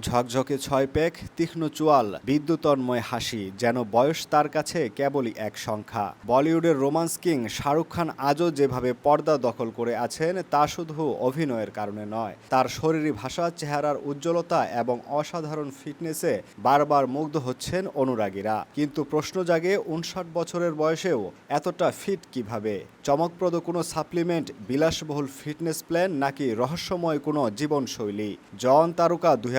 ঝকঝকে ছয় পেক, তীক্ষ্ণ চুয়াল, বিদ্যুতন্ময় হাসি, যেন বয়স তার কাছে কেবলই এক সংখ্যা। বলিউডের রোমান্স কিং শাহরুখ খান আজও যেভাবে পর্দা দখল করে আছেন, তা শুধু অভিনয়ের কারণে নয়। তার শরীরী ভাষা, চেহারার উজ্জ্বলতা এবং অসাধারণ ফিটনেসে বারবার মুগ্ধ হচ্ছেন অনুরাগীরা। কিন্তু প্রশ্ন জাগে, উনষাট বছরের বয়সেও এতটা ফিট কীভাবে? চমকপ্রদ কোনো সাপ্লিমেন্ট, বিলাসবহুল ফিটনেস প্ল্যান নাকি রহস্যময় কোনো জীবনশৈলী? জন তারকা দুই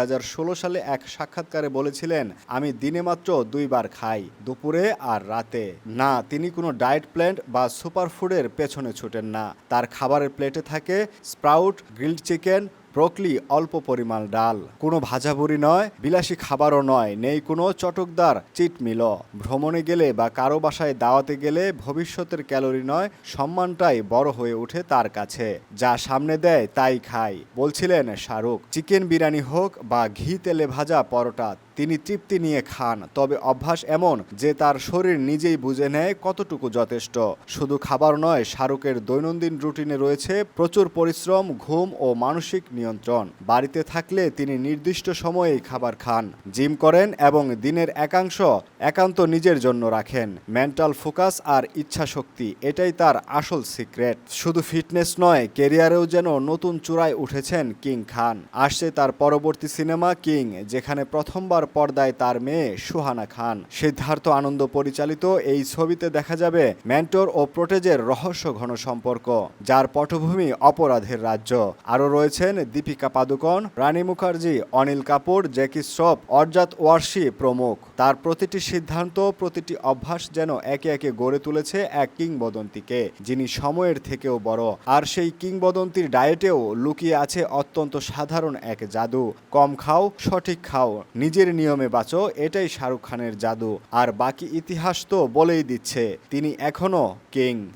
সালে এক সাক্ষাৎকারে বলেছিলেন, আমি দিনে মাত্র দুইবার খাই, দুপুরে আর রাতে। না, তিনি কোনো ডায়েট প্ল্যান্ট বা সুপারফুডের পেছনে ছুটেন না। তার খাবারের প্লেটে থাকে স্প্রাউট, গ্রিল্ড চিকেন ব্রোকলি অল্প পরিমাণ ডাল। কোনো ভাজাভুরি নয়, বিলাসী খাবারও নয়, নেই কোনো চটকদার চিট মিল ভ্রমণে গেলে বা কারও বাসায় দাওয়াতে গেলে ভবিষ্যতের ক্যালোরি নয়, সম্মানটাই বড় হয়ে ওঠে তার কাছে। যা সামনে দেয় তাই খায় বলছিলেন শাহরুখ। চিকেন বিরিয়ানি হোক বা ঘি তেলে ভাজা পরোটা, তিনি তৃপ্তি নিয়ে খান। তবে অভ্যাস এমন যে তার শরীর নিজেই বুঝে নেয় কতটুকু যথেষ্ট। শুধু খাবার নয়, শাহরুখের দৈনন্দিন রুটিনে রয়েছে প্রচুর পরিশ্রম, ঘুম ও মানসিক নিয়ন্ত্রণ। বাড়িতে থাকলে তিনি নির্দিষ্ট সময়েই খাবার খান, জিম করেন এবং দিনের একাংশ একান্ত নিজের জন্য রাখেন। মেন্টাল ফোকাস আর ইচ্ছা শক্তি এটাই তার আসল সিক্রেট। শুধু ফিটনেস নয়, কেরিয়ারেও যেন নতুন চূড়ায় উঠেছেন কিং খান। আসছে তার পরবর্তী সিনেমা কিং, যেখানে প্রথমবার পর্দায় তার মেয়ে সুহানা খান। সিদ্ধার্থ আনন্দ পরিচালিত এই ছবিতে দেখা যাবে মেন্টর ও প্রোটেজের রহস্য ঘন সম্পর্ক, যার পটভূমি অপরাধের রাজ্য। আরও রয়েছেন দীপিকা পাদুকন রানী মুখার্জি, অনিল কাপুর জ্যাকি শ্রফ, অর্জাত ওয়ার্সি প্রমুখ। তার প্রতিটি সিদ্ধান্ত, প্রতিটি অভ্যাস যেন একে একে গড়ে তুলেছে এক কিংবদন্তিকে, যিনি সময়ের থেকেও বড়। আর সেই কিংবদন্তির ডায়েটেও লুকিয়ে আছে অত্যন্ত সাধারণ এক জাদু। কম খাও, সঠিক খাও, নিজের নিয়মে বাঁচো, এটাই শাহরুখ খানের জাদু। আর বাকি ইতিহাস তো বলেই দিচ্ছে, তিনি এখনও কিং।